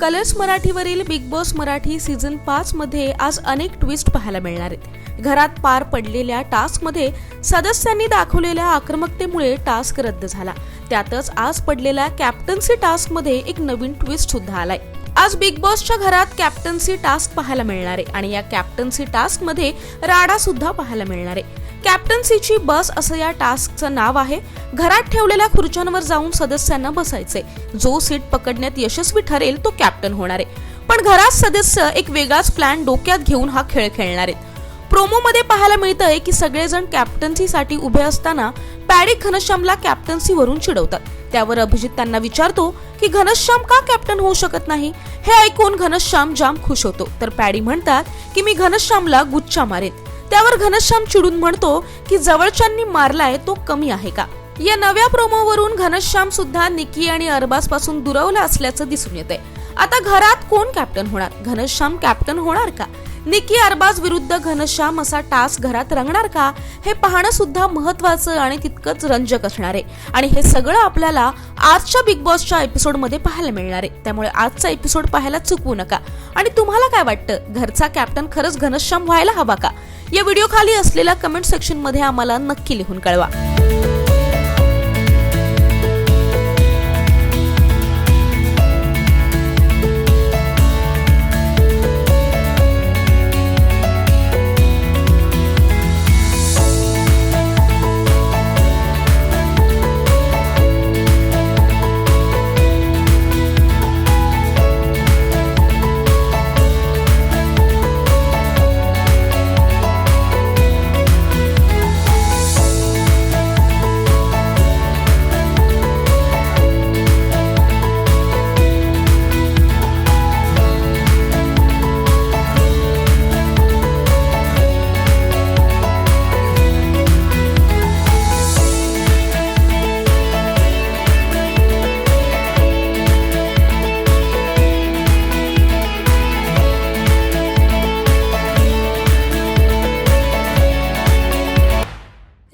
Colours मराठीवरील big boss Marathi season पाच मध्ये आज अनेक ट्विस्ट पाहायला मिळणार आहेत. घरात पार पडलेल्या टास्कमध्ये सदस्यांनी दाखवलेल्या आक्रमकतेमुळे टास्क रद्द झाला. त्यातच आज पडलेल्या कॅप्टन्सी टास्कमध्ये एक नवीन ट्विस्ट सुद्धा आलाय. आज बिग बॉसच्या घरात कॅप्टन्सी टास्क पाहायला मिळणार आहे आणि या कॅप्टन्सी टास्कमध्ये राडा सुद्धा पाहायला मिळणार आहे. कॅप्टन्सीची बस असं या टास्कचं नाव आहे. घरात ठेवलेल्या खुर्च्यांवर जाऊन सदस्यांना बसायचे. जो सीट पकडण्यात यशस्वी ठरेल तो कॅप्टन होणार आहे. पण घरात सदस्य एक वेगळाच प्लॅन डोक्यात घेऊन हा खेळ खेळणार आहेत. प्रोमो मध्ये पाहायला मिळतंय की सगळेजण कॅप्टन्सीसाठी उभे असताना पॅडी घनश्यामला कॅप्टन्सीवरून चिडवतात. त्यावर अभिजित त्यांना विचारतो की घनश्याम का कॅप्टन होऊ शकत नाही? हे ऐकून घनश्याम जाम खुश होतो. तर पॅडी म्हणतात की मी घनश्यामला गुच्छा मारेन. त्यावर घनश्याम चिडून म्हणतो की जवळच्यांनी मारलाय तो कमी आहे का? या नव्या प्रोमोवरून घनश्याम सुद्धा निकी आणि अरबाजपासून दुरावला असल्याचं दिसून येते. आता घरात कोण कॅप्टन होणार? घनश्याम कॅप्टन होणार का? निकी अरबाज विरुद्ध घनश्याम असा टास्क घरात रंगणार का? हे पाहणं सुद्धा महत्वाचं आणि तितकंच रंजक असणार आहे. आणि हे सगळं आपल्याला आजच्या बिग बॉसच्या एपिसोडमध्ये पाहायला मिळणार आहे. त्यामुळे आजचा एपिसोड पाहायला चुकवू नका. आणि तुम्हाला काय वाटतं? घरचा कॅप्टन खरंच घनश्याम व्हायला हवा का? या व्हिडिओ खाली असलेल्या कमेंट सेक्शनमध्ये आम्हाला नक्की लिहून कळवा.